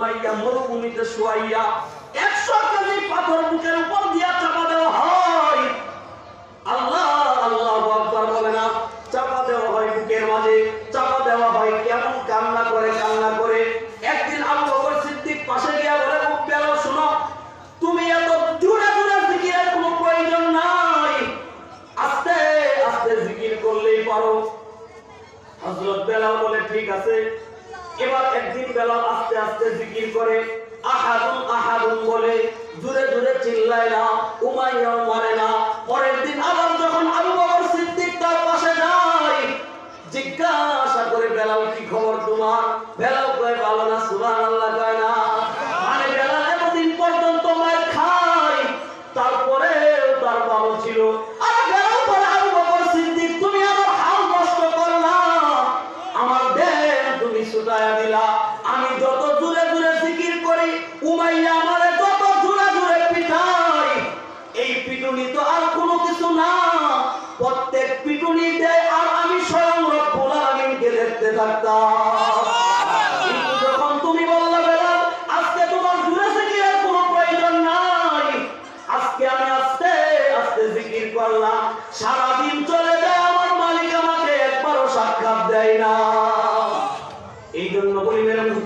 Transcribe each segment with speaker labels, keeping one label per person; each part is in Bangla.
Speaker 1: উমাইয়া মরুভূমিতে শুয়াইয়া, একশো কেজি পাথর বুকের উপর দিয়া চাপা দেওয়া হয়। আল্লাহ আল্লাহ আকবার বলে না, চাপা দেওয়া হয় বুকের মাঝে, চাপা দেওয়া হয় কেমন কান্না করে কান্না করে। একদিন আবু বকর সিদ্দিক পাশে গিয়া বলে শোনো, তুমি এত জোরে জোরে জিকিরের কোনো প্রয়োজন নাই। আস্তে আস্তে জিকির করলেই পারো। হযরত বেলাল বলে, ঠিক আছে, এবার একদিন বেলাল আস্তে আস্তে জিকির করে আহাদুম আহাদুম বলে, দূরে দূরে চিল্লায় না উমাইয়া মরে না। পরের দিন আবার যখন আবু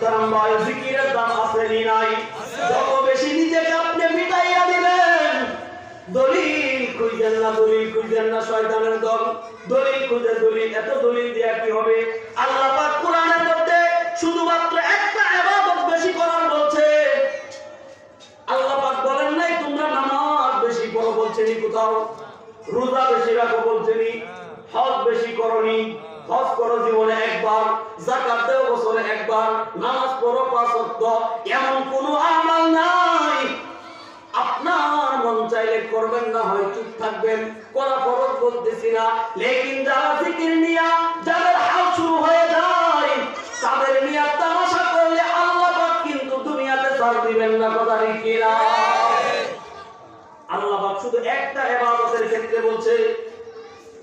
Speaker 1: মুহতারাম ভাই জিকিরের দাম আছে নাই। যত বেশি নিজেকে আপনি মিটাইয়া দিবেন, দলিল খুঁজেন না, দলিল খুঁজেন না শয়তানের দল। দলিল খুঁজে দলিল, এত দলিল দিয়া কি হবে? আল্লাহ পাক কোরআনের মধ্যে শুধুমাত্র একটা ইবাদত বেশি করার বলছে। আল্লাহ পাক বলেন নাই, তোমরা নামাজ বেশি পড়ো বলছেনি কোথাও, রোজা বেশি রাখো বলছেনি হজ বেশি করনি হজ করো জীবনে একবার যাকাত দেও বছরে একবার নামাজ পড়ো পাঁচ ওয়াক্ত। এমন কোনো আমল নাই। আপনার মন চাইলে করবেন না হয় চুপ থাকবেন করা ফরজ বলতেছি না। লেকিন যারা জিকির নিয়া যাদের হাল শুরু হয়ে যায় তাদের নিয়া তামাশা করলে আল্লাহ পাক কিন্তু দুনিয়াতে ছাড় দিবেন না কথা ঠিক না? আল্লাহ পাক শুধু একটা ইবাদতের ক্ষেত্রে বলছে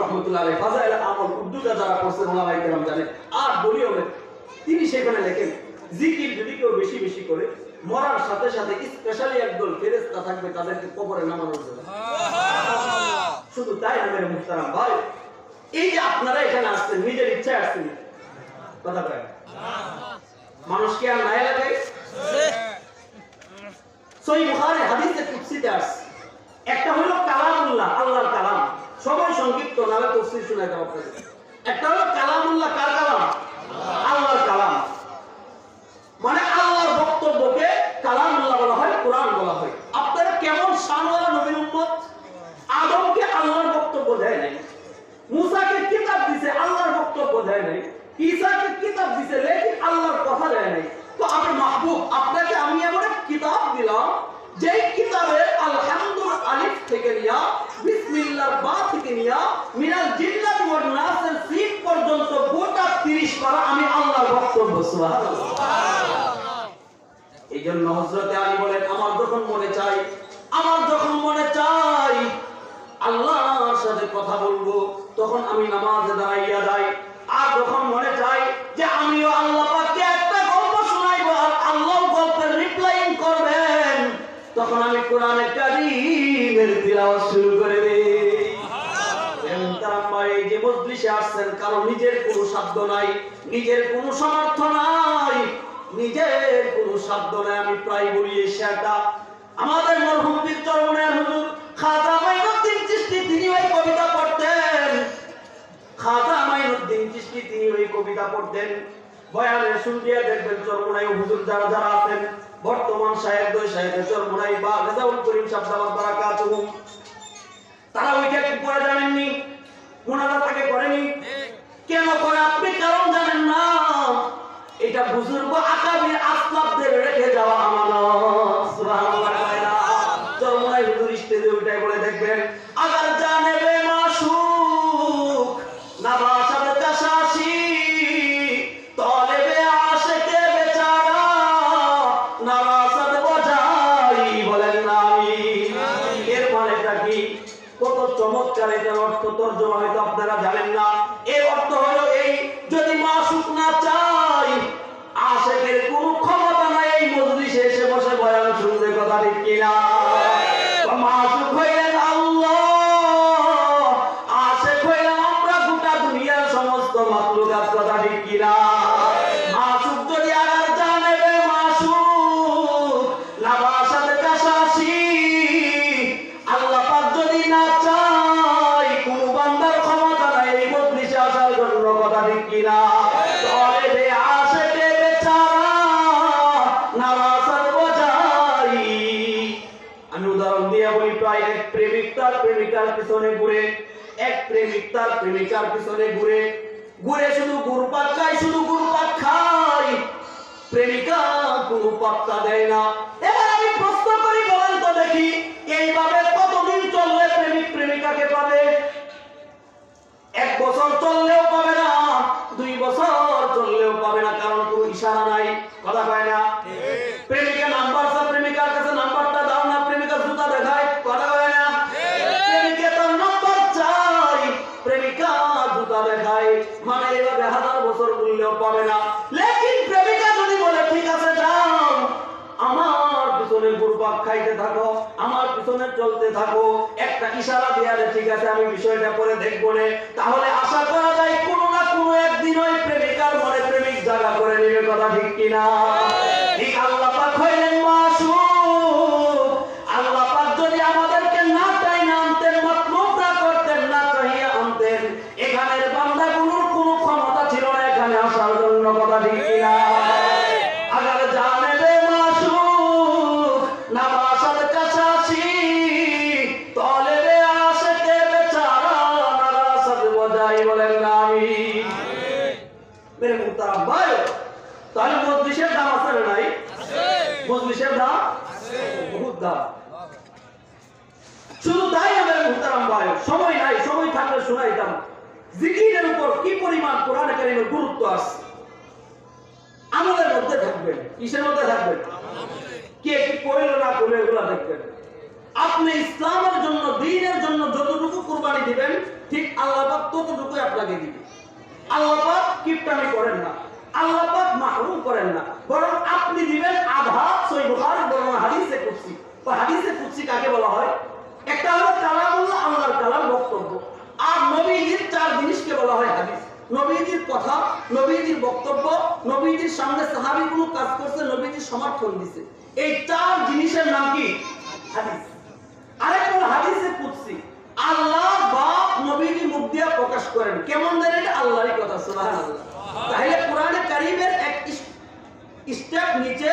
Speaker 1: রহমতুল্লাহ ফাজাইল আমল উর্দুটা যারা পড়ছেন ওলামায়ে কেরাম জানেন আর তিনি সেখানে লেখেন জিকির যদি কেউ বেশি বেশি করে মরার সাথে সাথে স্পেশালি একদল ফেরেশতা থাকবে তাদেরকে কবরে নামানোর জন্য। শুধু তাই না মেরে মুহতারাম ভাই এই যে আপনারা এখানে আসছেন নিজের ইচ্ছায় আসছেন কথা বলেন মানুষকে আর নাই লাগে বুখারী হাদিসে কুদসিতে আসছে একটা হলো কালামুল্লাহ আল্লাহর কালাম। সবাই সংক্ষিপ্ত নামে তফসির শোনাই দাও আপনাদের। একটা হলো কালামুল্লাহ, কার কালাম? আল্লাহর কালাম। মানে আল্লাহর বক্তব্যকে কালামুল্লাহ বলা হয়, কোরআন বলা হয়। আপনারা কেমন শানওয়ালা নবীর উম্মত? আদমকে আল্লাহর বক্তব্য দেয় নাই। মুসাকে কিতাব দিছে, আল্লাহর বক্তব্য দেয় নাই। ঈসাকে কিতাব দিছে লেকিন আল্লাহর কথা দেয় নাই তো আমার মাহবুব আপনাকে আমি এমন এক কিতাব দিলাম যেই কিতাবে আলহামদুল আলিফ থেকে নিয়া বিসমিল্লাহর বা থেকে নিয়া মিনাল জিন্নাত ওয়ান নাসের সিন পর্যন্ত গোটা 30 পারা আমি আল্লাহর বক্তব্য সুবহানাল্লাহ এই জন্য হজরতে আলী বলেন, আমার যখন মনে চাই, আমার যখন মনে চাই, আল্লাহর সাথে কথা বলব, তখন আমি নামাজে দাঁড়াইয়া যাই। আর যখন মনে চাই যে আমিও আল্লাহ একটা গল্প শোনাইবো আর আল্লাহ গল্পের রিপ্লাইং করবেন, তখন আমি কোরআনে কারীমের তিলাওয়াত শুরু করে দেই। মজলিসে আসছেন কারও নিজের কোনো সাধ্য নাই, নিজের কোনো সামর্থ্য নাই, নিজের কোনো সাধ্য নাই, আমি প্রায় বলি এই আমাদের মরহুম পীর হুজুর খাজা মাইনুদ্দিন চিশতি তিনি ওই কবিতা পড়তেন। খাজা মাইনুদ্দিন চিশতি তিনি ওই কবিতা পড়তেন। বয়ানে শুনতিয়া দেখবেন চরমনাই হুজুর যারা যারা আছেন, বর্তমান সাহেব, দুই সাহেবের চরমনাই বা রেজাউল করিম সাহেব বারাকাতুহুম তারা ওইটা কি করে জানেননি? মোনাজা তাকে করেনি। কেন করে? আপনি কারণ জানেন না। এটা বুজুর্গ আকাবির আসলাবদের রেখে যাওয়া আমানত চমৎকার এটার অর্থ তর্জমা হয়তো আপনারা জানেন না। এর অর্থ হলো এই, যদি মাসুক না চাই আশেকের কোনো ক্ষমতা পিছনে ঘুরে ঘুরে শুধু শুধু প্রেমিকা কোনো পাত্তা দেয় না। এবার আমি প্রশ্ন করি, বলেন তো দেখি, এইভাবে কতদিন চললে প্রেমিক প্রেমিকাকে পাবে? এক বছর চললেও চলতে থাকো একটা ইশারা দেয়ালে ঠিক আছে আমি বিষয়টা পরে দেখব না। তাহলে আশা করা যায় কোনো না কোনো একদিন ওই প্রেমিকার মনে প্রেমিক জায়গা করে নেবে কথা ঠিক কিনা? ঠিক আল্লাহ পাক হইলেন মাসুক কিসের মধ্যে কে কি না করল এগুলো দেখবেন। আপনি ইসলামের জন্য দিনের জন্য যতটুকু কুরবানি দিবেন, ঠিক আল্লাহ ততটুকুই আপনাকে দিবে। আল্লাহ কিপটামি করেন না। আল্লাহ মাহরুম করেন না। বরং আপনি দিবেন আধা সই হাদিসে হাদিসে কাকে বলা হয়? একটা হলো কালামুল্লাহ আল্লাহর কালাম বক্তব্য। আর নবীজির চার জিনিসকে বলা হয় হাদিস। নবীজির কথা, নবীজির বক্তব্য, নবীজির সামনে সাহাবী কোনো কাজ করছে, নবীজির সমর্থন দিছে। এই চার জিনিসের নাম কি? হাদিস। আরেকটা হলো হাদিসে কুদসি আল্লাহ বাপ নবীজি মুখ দিয়ে প্রকাশ করেন। কেমন জানেন এটা আল্লাহরই কথা, সুবহানাল্লাহ। তাহলে কোরআনে কারীমের এক স্টেপ নিচে,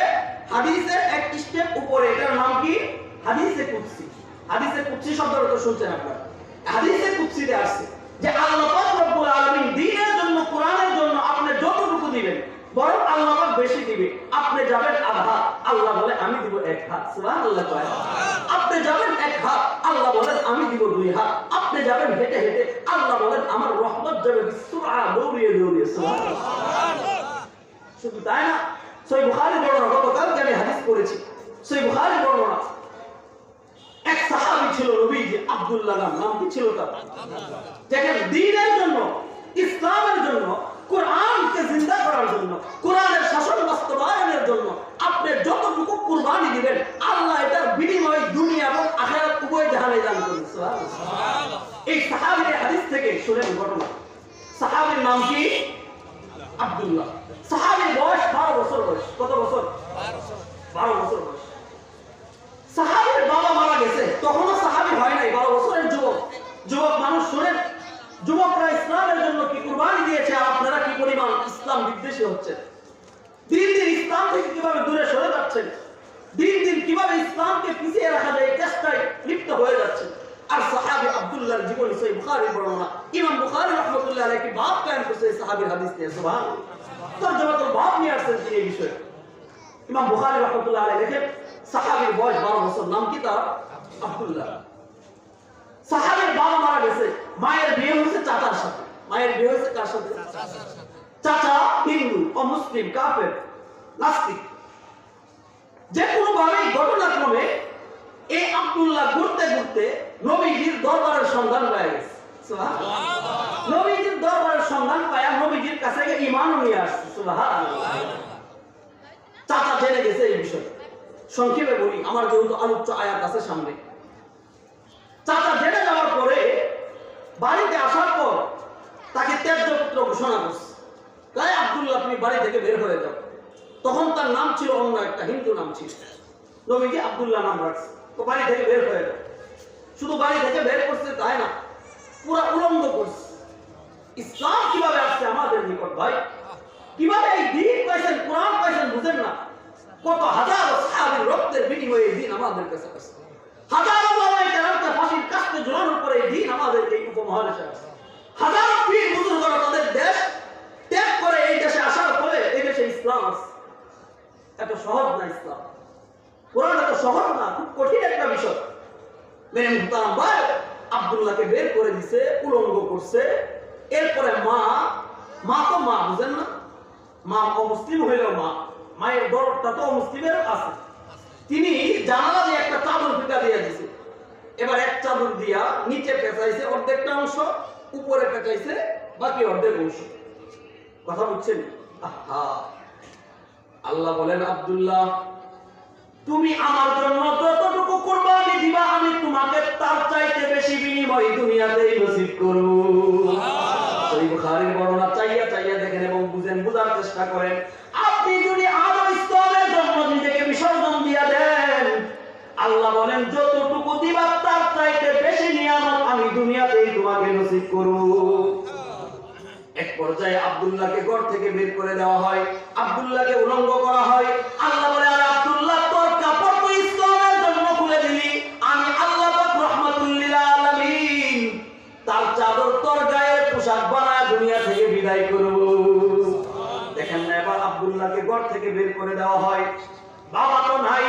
Speaker 1: হাদিসের এক স্টেপ উপরে। এটার নাম কি? হাদিসে কুদসি। হাদিসে কুদসি শব্দটা তো শুনছেন আপনারা। হাদিসে কুদসিতে আসছে। যে আল্লাহ রব্বুল আলামিন দ্বীনের জন্য, কোরআনের জন্য আপনি যতটুকু দিবেন, বরং আল্লাহ বেশি দিবে। আপনি যাবেন আধা আল্লাহ বলে, আমি দিব এক হাত। সুবহানাল্লাহ কয়। আপনি যাবেন এক হাত, আল্লাহ বলেন, আমি দিব দুই হাত। আপনি যাবেন হেঁটে হেঁটে, আল্লাহ বলেন, আমার রহমত যাবে বিসুরা দৌড়িয়ে দৌড়িয়ে। সুবহানাল্লাহ। শুধু তাই না, সই বুখারী বর্ণনা, গতকালকে আমি হাদিস করেছি সই বুখারী বর্ণনা এক সাহাবী ছিল নবীজি আব্দুল্লাহ নাম নাম কি ছিল তার? দেখেন দ্বীনের জন্য, ইসলামের জন্য, কোরআনকে জিন্দা করার জন্য, কোরআনের শাসন বাস্তবায়নের জন্য আপনি যতটুকু কুরবানি দিবেন, আল্লাহ এটার বিনিময় দুনিয়া এবং আখেরাত উভয় জাহানে দান সুবহানাল্লাহ। এই সাহাবীর হাদিস থেকে শুনেন ঘটনা। সাহাবীর নাম কি? আব্দুল্লাহ। সাহাবীর বয়স বারো বছর বয়স। কত বছর? বারো বছর বয়স। সাহাবীর বাবা মারা গেছে। তখনও সাহাবী হয় নাই, বারো বছরের যুবক। যুবক মানুষ, শুনেন, যুবকরা ইসলামের জন্য কি কুরবানি দিয়েছে, আর আপনারা কি পরিমাণ ইসলাম বিদ্বেষী হচ্ছেন? দিন দিন ইসলাম থেকে কীভাবে দূরে সরে যাচ্ছেন? দিন দিন কীভাবে ইসলামকে পিছিয়ে রাখা যায় চেষ্টায় লিপ্ত হয়ে যাচ্ছে আর সাহাবী আব্দুল্লাহর জীবনী সহিহ বুখারীর বর্ণনা। ইমাম বুখারী রাহমাতুল্লাহ আলাইহি বাপ কায়েম করছে সাহাবীর হাদিস দিয়ে সুবহানাল্লাহ। আশ্চর্যজনক ভাব নিয়ে আসছেন তিনি এই বিষয়ে। ইমাম বুখারী রহমতুল্লাহ আলাইহি দেখেন সাহাবীর বয়স 12 বছর। নাম কি তার? আব্দুল্লাহ। সাহাবীর বাবা মারা গেছে। মায়ের বিয়ে হয়েছে চাচার সাথে। মায়ের বিয়ে হয়েছে কার সাথে? চাচা হিন্দু, অমুসলিম, কাফের, নাস্তিক। যে কোনো ভাবেই ঘটনাক্রমে এই আব্দুল্লাহ ঘুরতে ঘুরতে নবীজির দরবারের সন্ধান পেয়ে গেছে। নবীজির দরবারের সন্ধান পায়া নবীজির কাছে গিয়ে ইমানও নিয়ে আসছে। চাচা জেনে গেছে এই বিষয়। সংক্ষেপে বলি, আমার যেহেতু আলোচ্য আয়াত আছে সামনে। চাচা জেনে যাওয়ার পরে বাড়িতে আসার পর তাকে ত্যায্য পুত্র ঘোষণা করছে। তাই আবদুল্লাহ তুমি বাড়ি থেকে বের হয়ে যাও তখন তার নাম ছিল অন্য একটা, হিন্দু নাম ছিল। নবীজি আব্দুল্লাহ নাম রাখছে। তো বাড়ি থেকে বের হয়ে যাও শুধু বাড়ি থেকে বের করছে তাই না, পুরা উলঙ্গ করছে। ইসলাম কীভাবে আসছে আমাদের নিকট ভাই? কীভাবে এই দিন পাইছেন, কোরআন পাইছেন বুঝেন না। কত হাজার সাহাবীর রক্তের বিনিময়ে এই দিন আমাদের কাছে আসছে। হাজারো বাবাই কেরামকে ফাঁসির কাস্তে ঝোলানোর পরে দিন আমাদের এই উপমহাদেশে আসছে। হাজারো পীর বুজুর্গরা তাদের দেশ ত্যাগ করে এই দেশে আসার ফলে এই দেশে ইসলাম আসছে। এত সহজ না ইসলাম। কোরআন এত সহজ না, খুব কঠিন একটা বিষয়। মেরে মুহতারাম ভাই আব্দুল্লাহকে বের করে দিছে, উলঙ্গ করছে। এরপরে মা মা তো মা বুঝেন না। মা অমুসলিম হইলেও মা। মায়ের দরদটা তো অমুসলিমের আছে। তিনি জানালা দিয়ে একটা চাদর ফিকা দিয়ে দিছে। এবার এক চাদর দিয়া নিচে পেঁচাইছে অর্ধেকটা অংশ উপরে পেঁচাইছে বাকি অর্ধেক অংশ। কথা বুঝছেন? আহা! আল্লাহ বলেন আব্দুল্লাহ তুমি আমার জন্য যতটুকু কোরবানি দিবা আমি তোমাকে তার চাইতে বেশি বিনিময় দুনিয়াতেই নসিব করব। বুখারীর বর্ণনা চাইয়া চাইয়া দেখেন এবং বুঝেন বুঝার চেষ্টা করেন। আল্লাহ বলেন, যতটুকু দিবা, তার চাইতে বেশি নিয়ামত আমি দুনিয়াতেই তোমাকে নসিব করব। এক পর্যায়ে আব্দুল্লাহকে ঘর থেকে বের করে দেওয়া হয়, আব্দুল্লাহকে উলঙ্গ করা হয়। আল্লাহ বলে, আরে আব্দুল্লাহ, তোর কাপড় তো ইসলামের জন্য খুলে দিলি। আমি আল্লাহ পাক তার চাদর তোর গায়ে পোশাক বানায় দুনিয়া থেকে বিদায় করব। দেখেন না, এবার আব্দুল্লাহকে ঘর থেকে বের করে দেওয়া হয়। বাবা তো নাই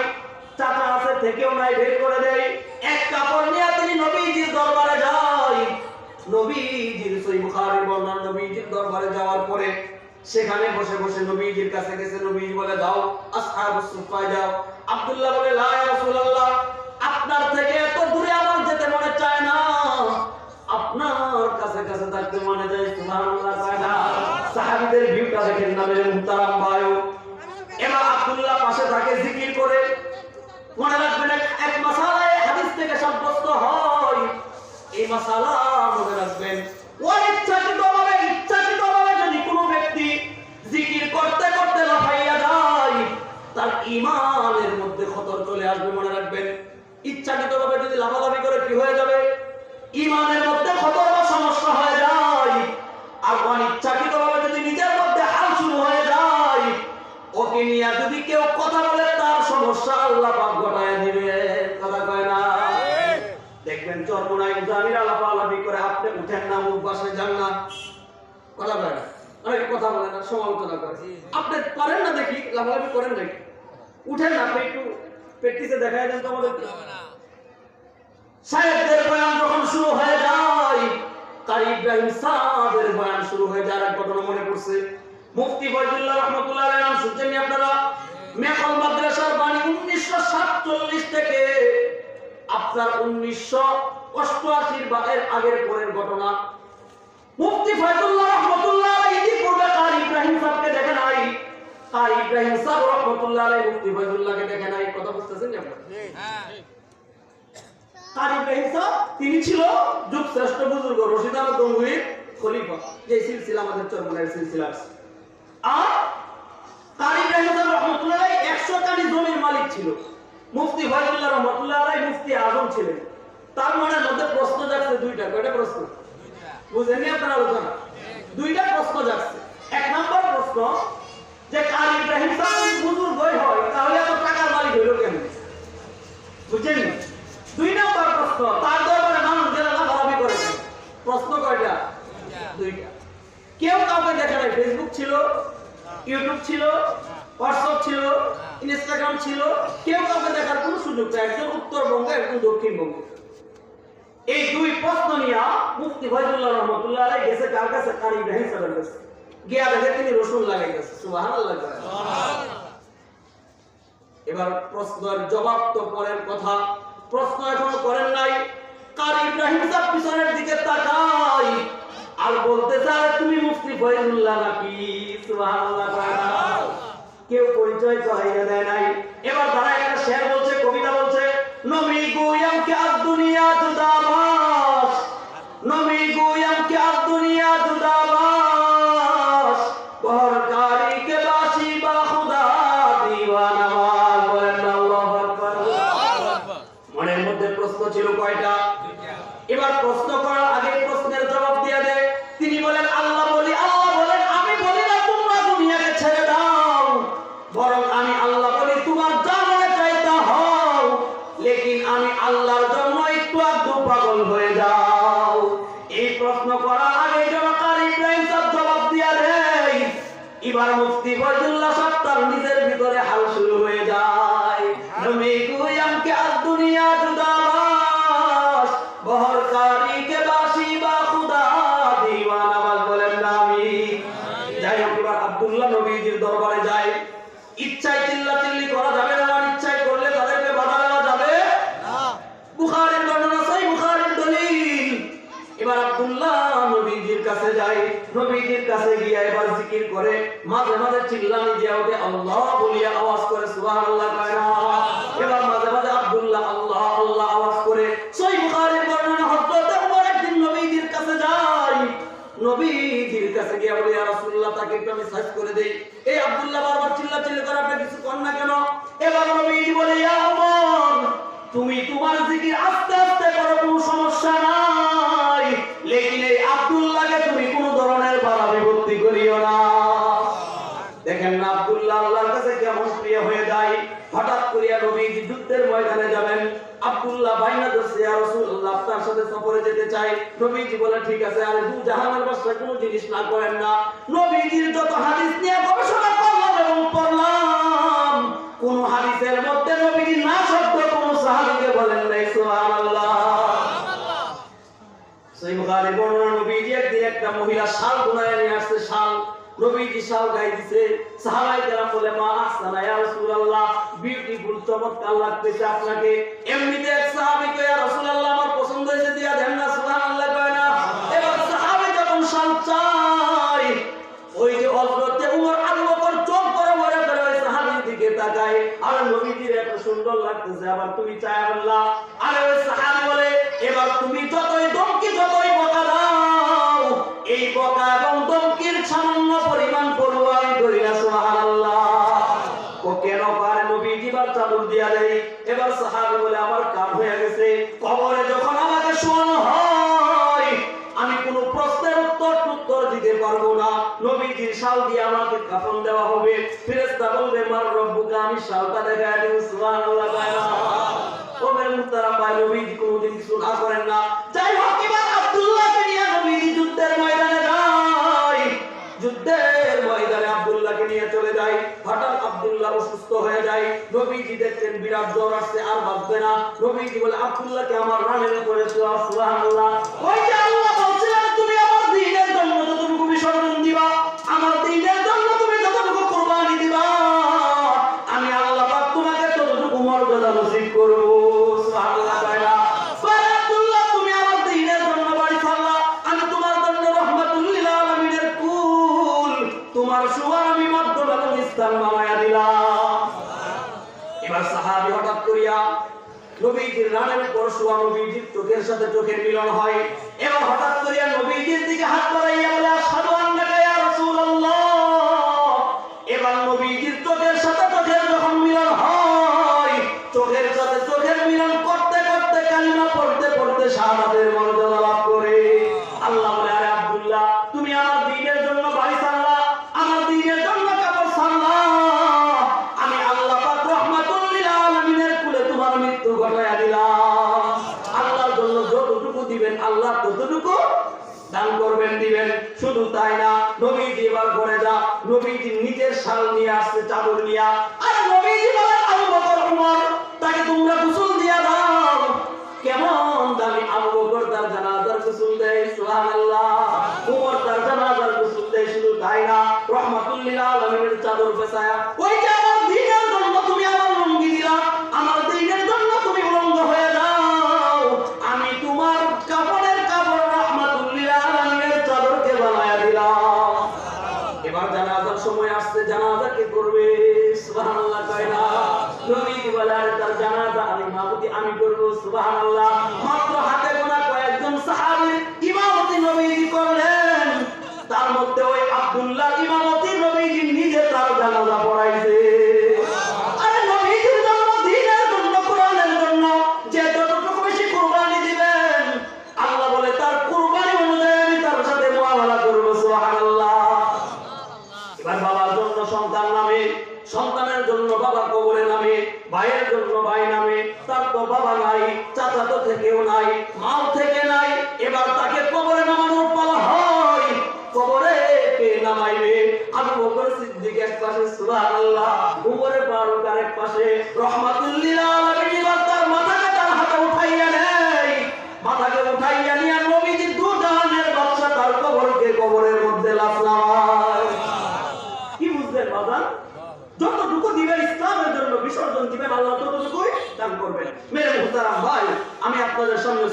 Speaker 1: চাচা আছে, থেকেও নাই, বের করে দেয়। এক কাপড় নিয়ে তিনি নবীজির দরবারে যায়। নবীজির সই বুখারীর বর্ণনা, নবীজির দরবারে যাওয়ার পরে সেখানে বসে বসে নবীজির কাছে গেছে। নবীজি বলে, দাও আসহাবুস সুফায় যাও আব্দুল্লাহ বলে, লা রাসূলুল্লাহ, আপনার থেকে এত দূরে আমার যেতে মনে চায় না। আপনার কাছে কাছে থাকতে মনে যায় সুবহানাল্লাহ সাহাবীদের ভিউটা দেখেন না মেরে ভাইও। এবার আব্দুল্লাহ পাশে থাকে মনে রাখবেন, এক- মাসালায় হাদিস থেকে সাব্যস্ত হয়। এই মাসালা মনে রাখবেন অনিচ্ছাকৃতভাবে ইচ্ছাকৃতভাবে যদি কোনো ব্যক্তি জিকির করতে করতে লাফাইয়া যায়, তার ইমানের মধ্যে খতর চলে আসবে, মনে রাখবেন। ইচ্ছাকৃতভাবে যদি লাফালাফি করে কি হয়ে যাবে? ইমানের বলে না, সমালোচনা করে। আপনি না দেখি করেন নাকি উঠেন না, আপনি একটু দেখায় দেন তো আমাদের। সাহেবদের বয়ান যখন শুরু হয়ে যায় ইব্রাহিম বয়ান শুরু হয়ে ঘটনা মনে মুফতি ফয়জুল্লাহ রহমতুল্লাহ আপনারা মাদ্রাসার বাণী 1947 থেকে আপনার 1988 বা এর আগের পরের ঘটনা। মুফতি ফয়জুল্লাহ রহমতুল্লাহ তিনি ছিল যুগ শ্রেষ্ঠ বুজুর্গ খলিফা, যে সিলসিলা আমাদের সিলসিলা আছে। আর ইব্রাহিম সাহেব রহমতুল্লাহ কানি জমির মালিক ছিল। মুফতি ফয়জুল্লাহ রহমতুল্লাহ মুফতি আজম ছিলেন। তার মনের মধ্যে প্রশ্ন যাচ্ছে দুইটা। কয়টা প্রশ্ন? বুঝেননি আপনার আলোচনা? দুইটা প্রশ্ন যাচ্ছে এক নম্বর প্রশ্ন যে কার ইব্রাহিম যদি হয় তাহলে এত টাকার মালিক হইল কেন? বুঝছেন? দুই নম্বর প্রশ্ন, তার দরবারে মানুষ যারা লাফালাফি করে প্রশ্ন কয়টা? দুইটা। কেউ কাউকে দেখে নাই। ফেসবুক ছিল ছিল হোয়াটসঅ্যাপ ছিল ইনস্টাগ্রাম ছিল। কেউ কাউকে দেখার কোনো সুযোগ নেই। একজন উত্তরবঙ্গ, একজন দক্ষিণবঙ্গ। এই দুই প্রশ্ন নিয়ে মুফতি ফয়জুল্লাহ রহমতুল্লাহ গেছে কার কাছে? কার ইব্রাহিম সাহেবের কাছে। গিয়া দেখে তিনি রসুন লাগাই এবার প্রশ্নের জবাব তো পরের কথা। প্রশ্ন এখনও করেন নাই। কার ইব্রাহিম সাহেব পিছনের দিকে তাকাই আর বলতে চায়, তুমি মুফতি ফয়জুল্লাহ নাকি? কেউ পরিচয় করাইয়া দেয় নাই। এবার তারা একটা শের বলছে, কবিতা বলছে, নবী গুয়াম কে আজ দুনিয়া জুদাবাস বরং নবীজির কাছে গিয়ে বলে, ইয়া রাসূলুল্লাহ, তাকে একটু আমি সার্চ করে দেই। এই আব্দুল্লাহ বারবার চিল্লা করে, আপনি কিছু কর না কেন? এবার নবীজি বলে, ইয়া ওমর, তুমি তোমার জিকির আস্তে আস্তে করো, কোনো সমস্যা নাই। লেকিন এই আব্দুল্লাহকে তুমি কোনো ধরনের বাধা বিভক্তি করিও না। দেখেন না, আব্দুল্লাহ আল্লাহর কাছে কেমন প্রিয় হয়ে যায়। হঠাৎ করিয়া নবীজি যুদ্ধের ময়দানে যাবেন। আব্দুল্লাহ বাইনা আপনার সাথে সফরে যেতে চাই। নবীজি বলে ঠিক আছে, আর দু জাহানের বাসায় কোনো জিনিস না করেন না। নবীজির যত হাদিস নিয়ে গবেষণা করলাম এবং পড়লাম, কোন হাদিসের মধ্যে নবীজি না শব্দ কোন সাহাবীকে বলেন নাই, সুবহানাল্লাহ। সেই বুখারী বর্ণনা, নবীজি একদিন একটা মহিলা শাল বুনায় নিয়ে আসছে, শাল। নবীজি শাল গাই দিছে সাহাবাই কেরাম বলে, মা আহসানা, ইয়া রাসূলুল্লাহ, বিউটিফুল, চমৎকার লাগতেছে আপনাকে। এমনিতে এক সাহাবী কয়, ইয়া রাসূলুল্লাহ, আমার পছন্দ দিয়া দেন না সুবহানাল্লাহ কয় না। এবার সাহাবী যখন সঞ্চয় ওই যে অজরতে উমর আবু বকর চোখ করে মরে করে ওই সাহাবীর দিকে তাকায়, আর নবীজির এত সুন্দর লাগতেছে, আবার তুমি চায় আল্লাহ আরে ওই সাহাবী বলে, এবার তুমি যতই দমকি নবীজি দেখতেন বিরাট জ্বর আসছে, আর ভাববে না। নবীজি বলে, আব্দুল্লাহকে আমার রানের উপরে সুবহানাল্লাহ। ওই যে নবীজির রানের উপর শোয়া নবীজির চোখের সাথে চোখের মিলন হয়। এবং হঠাৎ করিয়া নবীজির দিকে হাত বাড়াইয়া বলে আসাদু আন্নাকা ইয়া রাসূলুল্লাহ। এবার নবীজির চোখের সাথে চোখের যখন মিলন হয়, চোখের সাথে চোখের মিলন এবার জানাজার সময় আসছে জানাজাকে করবে সুবহানাল্লাহ, কয় না? নবী বলার তার জানাজা আমি মাহমুদি আমি করব সুবহানাল্লাহ। মাত্র হাতে গোনা কয়েকজন সাহাবী ইমামতি নবীজি করলেন। তার মধ্যে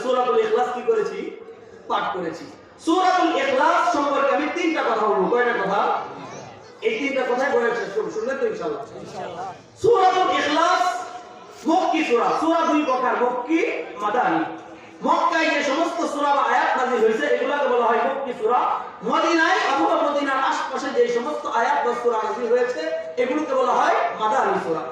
Speaker 1: সূরাতুল ইখলাস কি করেছি? পাঠ করেছি। সূরাতুল ইখলাস সম্পর্কে আমি তিনটা কথা বলব। কয়টা কথা? এই তিনটা কথাই বলে শেষ করব। শুনলেন তো ইনশাআল্লাহ? সূরাতুল ইখলাস মক্কি সূরা? সূরা দুই প্রকার। মক্কি মাদানী। মক্কায় যে সমস্ত সূরা বা আয়াত নাযিল হয়েছে এগুলোকে বলা হয় মক্কি সূরা? মদিনায় অথবা মদিনার আশপাশে যে সমস্ত আয়াত বা সূরা নাযিল হয়েছে এগুলোকে বলা হয় মাদানী সূরা।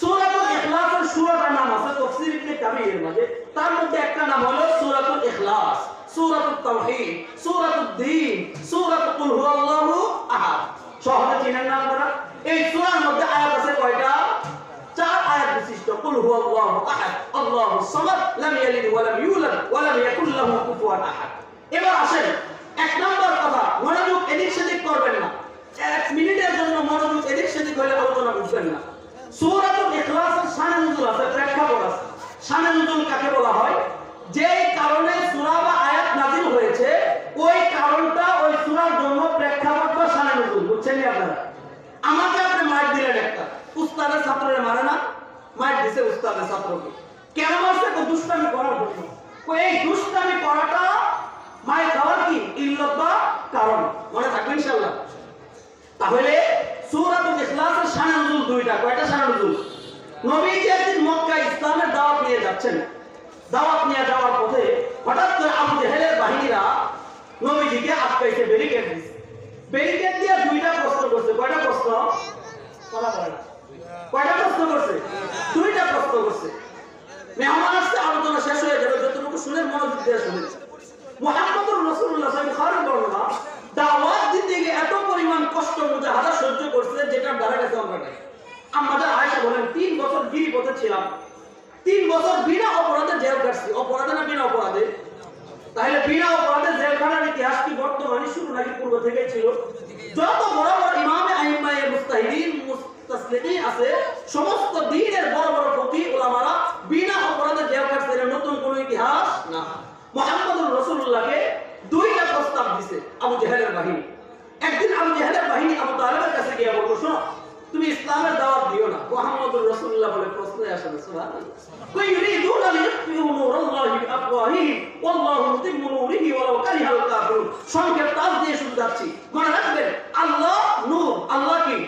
Speaker 1: সূরাতুল ইখলাসের সূরাটার নাম আছে তাফসীর ইবনে কাবীরের মাঝে। তার মধ্যে একটা নাম হলো সূরাতুল ইখলাস, সূরাতুত তাওহীদ, সূরাতুদ দ্বীন সূরাতুল কুল হুয়াল্লাহু আহাদ। সহজে চিনেন না আপনারা? এই সূরার মধ্যে আয়াত আছে কয়টা? চার আয়াত বিশিষ্ট, কুল হুয়াল্লাহু আহাদ আল্লাহুস সামাদ, লাম ইয়ালিদ ওয়া লাম ইউলাদ ওয়া লাম ইয়াকুল লাহু কুফুয়ান আহাদ। এবার আসেন, এক নাম্বার কথা, মনোযোগ এদিক সেদিক করবেন না। এক মিনিটের জন্য মনোযোগ এদিক সেদিক হলে আলোচনা বুঝবেন না। সূরাতুল ইখলাসের শানে নুজুল আছে, প্রেক্ষাপট আছে। শানে নুজুল কাকে বলা হয়? যেই কারণে সূরা বা আয়াত নাযিল হয়েছে, ওই কারণটা ওই সূরার জন্য প্রেক্ষাপট বা শানে নুজুল বুঝছেন আপনারা? আমাকে আপনি মাইক দিলেন একটা। উস্তাদের ছাত্রের মারে না? মাইক দিছে উস্তাদের ছাত্রকে। কেন মারছে? দুষ্টামি করার জন্য। এই দুষ্টামি করাটা মাইক খাওয়ার কি? ইল্লত বা কারণ। মনে থাকবে ইনশাআল্লাহ। তাহলে সূরাতুল ইখলাসের শানে নুজুল দুইটা, কয়টা শানে নুজুল নবীজি একদিন মক্কা ইসলামের দাওয়াত নিয়ে যাচ্ছেন। দাওয়াত নিয়ে যাওয়ার পথে হঠাৎ করে আবু জেহেলের বাহিনীরা নবীজিকে আটকাইছে ব্যারিকেড দিছে ব্যারিকেড দিয়ে দুইটা প্রশ্ন করছে। কয়টা প্রশ্ন? কয়টা প্রশ্ন করছে? দুইটা প্রশ্ন করছে। মেহমান আসছে, আলোচনা শেষ হয়ে যাবে যতটুকু শুনে মনোযোগ দিয়ে শুনে মুহাম্মদুর রাসূলুল্লাহ সাল্লাল্লাহু আলাইহি বর্ণনা। দাওয়াত দিতে গিয়ে এত পরিমাণ কষ্ট মুজাহাদা সহ্য করছে, যেটা দ্বারা গেছে আমরা নাই। আমাদের আয়েশা বলেন, তিন বছর গিরিপথে ছিলাম। তিন বছর বিনা অপরাধে জেল কাটছি অপরাধে না বিনা অপরাধে? তাহলে বিনা অপরাধে জেলখানার ইতিহাস কি বর্তমানে শুরু নাকি পূর্ব থেকে ছিল? যত বড় বড় ইমামে, আইম্মায়ে মুস্তাহিদিন মুস্তাসলিমিন আছে, সমস্ত দ্বীনের বড় বড় ফকি উলামারা বিনা অপরাধে জেল কাটছে নতুন কোনো ইতিহাস না। মুহাম্মদুর রাসূলুল্লাহকে দুইটা প্রস্তাব দিছে আবু জেহেলের বাহিনী। একদিন আবু জেহেলের বাহিনী আবু তালেবের কাছে গিয়ে বলব শোনো, তুমি ইসলামের দাওয়াত দিও না। মুহাম্মদুর রাসূলুল্লাহ বলে প্রশ্ন আসে না কই বিআফওয়াহিহিম, ওয়াল্লাহু নূরিহি কারিহাল কাফিরুন। সংক্ষেপ তাজ দিয়ে যাচ্ছি। মনে রাখবেন, আল্লাহ নূর, আল্লাহ কি?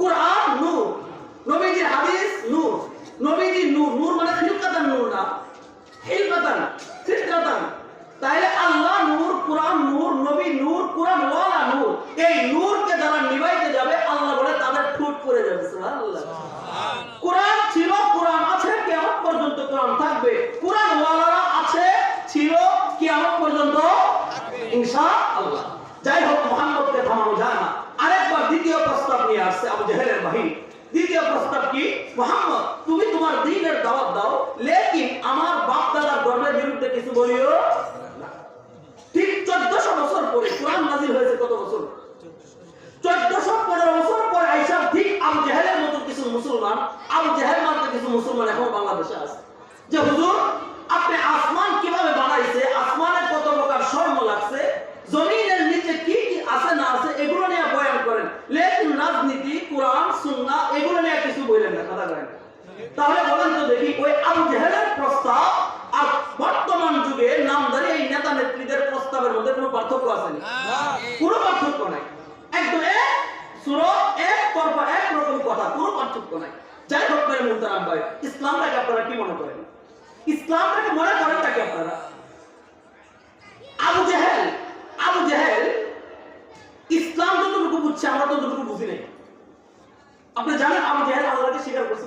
Speaker 1: কোরআন নূর। নবীজির হাদিস নূর। নবীজির নূর নূর মানে খিলকাতান নূর না। হিলকাতান ফিতরাতান তাহলে আল্লাহ কোরআন নূর নবী নূর কোরআন ওয়ালা নূর। এই নূরকে যারা নিভাইতে যাবে আল্লাহ বলে তাদের ঠুট পড়ে যাবে কোরআন ছিল কোরআন আছে কিয়ামত পর্যন্ত কোরআন থাকবে। কোরআন ওয়ালারা আছে ছিল কিয়ামত পর্যন্ত ইনশাআল্লাহ। যাই হোক মুহাম্মদকে থামানো যায় না। আরেকবার দ্বিতীয় প্রস্তাব নিয়ে আসছে আবু জেহেলের বাহিনী। দ্বিতীয় প্রস্তাব কি? মোহাম্মদ তুমি তোমার দিনের দাওয়াত দাও লেকিন আমার বাপ দাদার ধর্মের বিরুদ্ধে কিছু বলিও না। ঠিক চোদ্দশো বছর পরে কোরআন নাজিল হয়েছে কত বছর? চোদ্দশো পনেরো বছর পরে আইসা ঠিক আবু জেহেলের মতো কিছু মুসলমান, আবু জেহেল মানতে কিছু মুসলমান এখন বাংলাদেশে আছে। যে হুজুর আপনি আসমান কীভাবে বানাইছে আসমানে কত প্রকার স্বর্ণ লাগছে জমিনের নিচে কি কি আছে না আছে এগুলো নিয়ে বয়ান করেন লেকিন রাজনীতি কোরআন সুন্না এগুলো নিয়ে কিছু বললেন না কথা বলেন তাহলে বলেন তো দেখি ওই আবু জেহেলের প্রস্তাব আর বর্তমান যুগে নামধারী এই নেতা নেত্রীদের প্রস্তাবের মধ্যে কোনো পার্থক্য আছে না কোনো পার্থক্য নাই একদম এক সুর এক তরফা এক রকম কথা কোনো পার্থক্য নাই যাই হোক ভাই মুহতারাম ভাই ইসলামটাকে আপনারা কি মনে করেন ইসলামটাকে মনে করেন তাকে আপনারা আবু জেহেল আবু জেহেল ইসলাম যতটুকু বুঝছে আমরা ততটুকু বুঝি নাই আপনি জানেন আবু জেহেল আল্লাহকে স্বীকার করছে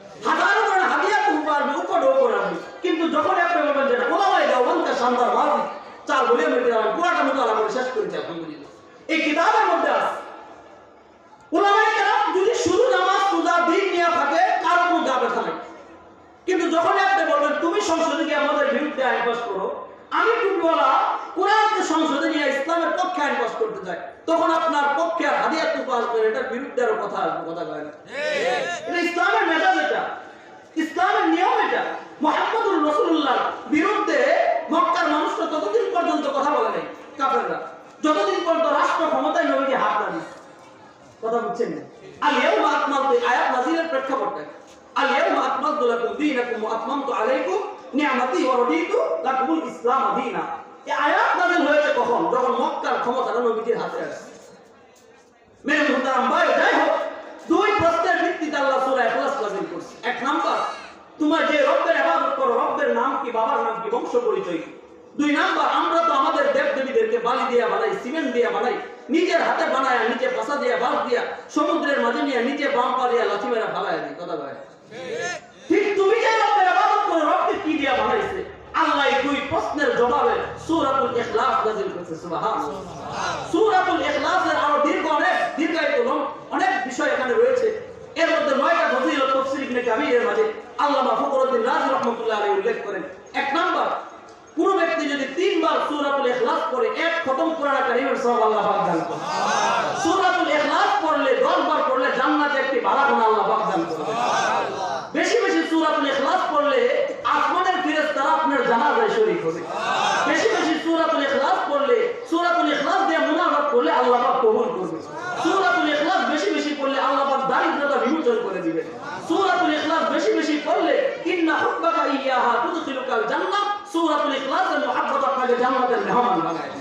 Speaker 1: হাজারো করে হাতিয়া তুমি পারবে উপর উপর আসবে কিন্তু যখন আপনি বলবেন যেটা ওলামাই দাও বলতে শানদার ভাবি চার বলে যাবেন পুরাটা মতো আলাপ শেষ করেছে এই কিতাবের মধ্যে আছে ওলামাই কেরাম যদি শুধু নামাজ পূজা দিন নিয়ে থাকে, কারও কোনো গা থাকে কিন্তু যখন আপনি বলবেন, তুমি সংসদে গিয়ে আমাদের বিরুদ্ধে আইন পাস করো আমি টুপিওয়ালা কোরআনকে সংসদে নিয়ে ইসলামের পক্ষে আইন পাস করতে চাই। তখন আপনার পক্ষে আর হাদিয়া টুপা আসবে এটার বিরুদ্ধে আরও কথা আসবে কথা কয় না। এটা ইসলামের মেজাজ এটা। ইসলামের নিয়ম এটা। মোহাম্মদুর রসুল্লাহ বিরুদ্ধে মক্কার মানুষরা ততদিন পর্যন্ত কথা বলে নাই, কাফেররা। যতদিন পর্যন্ত রাষ্ট্র ক্ষমতায় নবীকে হাত না দিচ্ছে কথা বুঝছেন না? আল ইয়াউমা আকমালতু আয়াত নাজিলের প্রেক্ষাপটটা আল ইয়াউমা আকমালতু লাকুম দীনাকুম ওয়া আতমামতু আলাইকুম নি'মাতি ওয়া রাদিতু লাকুমুল ইসলাম দীনা এই আয়াত নাজিল হয়েছে কখন? যখন মক্কার ক্ষমতাটা নবীজির হাতে আসে মেরে মুহতারাম ভাই, যাই হোক, দুই প্রশ্নের ভিত্তিতে আল্লাহ সূরা ইখলাস নাজিল করছে। এক নাম্বার, তোমার যে রব্বের ইবাদত করো, রব্বের নাম কি, বাবার নাম কি, বংশ পরিচয় কি? দুই নাম্বার, আমরা তো আমাদের দেব দেবীদেরকে বালি দিয়ে বানাই, সিমেন্ট দিয়ে বানাই, নিজের হাতে বানায় নিচে ফাঁসা দিয়ে বাস দিয়া, সমুদ্রের মাঝে নিয়ে নিচে বাম পা দিয়া লাথি মেরা ফালায় দিই। কথা বলে ঠিক তুমি যে রব্বের ইবাদত করো রবকে কি দিয়া বানাইছে? আল্লাহ দুই প্রশ্নের জবাবে সূরাতুল ইখলাস নাযিল করেছে সুবহানাল্লাহ। সূরাতুল ইখলাসের আরও দীর্ঘ অনেক দীর্ঘায়িত অনেক বিষয় এখানে রয়েছে। এর মধ্যে নয়টা ফজিলত তাফসীর ইবনে কাবীরের মাঝে আল্লামা ফখরুদ্দিন রাজি রাহমাতুল্লাহ আলাইহি উল্লেখ করেন। এক নাম্বার কোন ব্যক্তি যদি তিনবার সূরাতুল ইখলাস পড়ে এক খতম কোরআন কারীমের সওয়াব আল্লাহ পাক দান করেন সূরাতুল ইখলাস পড়লে 10 বার পড়লে জান্নাতে একটি বারাকানা আল্লাহ পাক দান করবেন বেশি বেশি সূরাতুল ইখলাস পড়লে আসমানের ফেরেশতারা আপনার জানাজায় শরীক হবে। বেশি বেশি সূরাতুল ইখলাস পড়লে, সূরাতুল ইখলাস দিয়ে মুনাজাত করলে আল্লাহ পাক কবুল করবে। সূরাতুল ইখলাস বেশি বেশি পড়লে আল্লাহ পাক দারিদ্রতা বিমোচন করে দিবেন। সূরাতুল ইখলাস বেশি বেশি পড়লে, ইন্না হুব্বাকা ইয়াহা তুদখিলুকাল জান্নাহ সূরাতুল ইখলাসের মুহাব্বত আপনাকে জান্নাতের মেহমান বানায়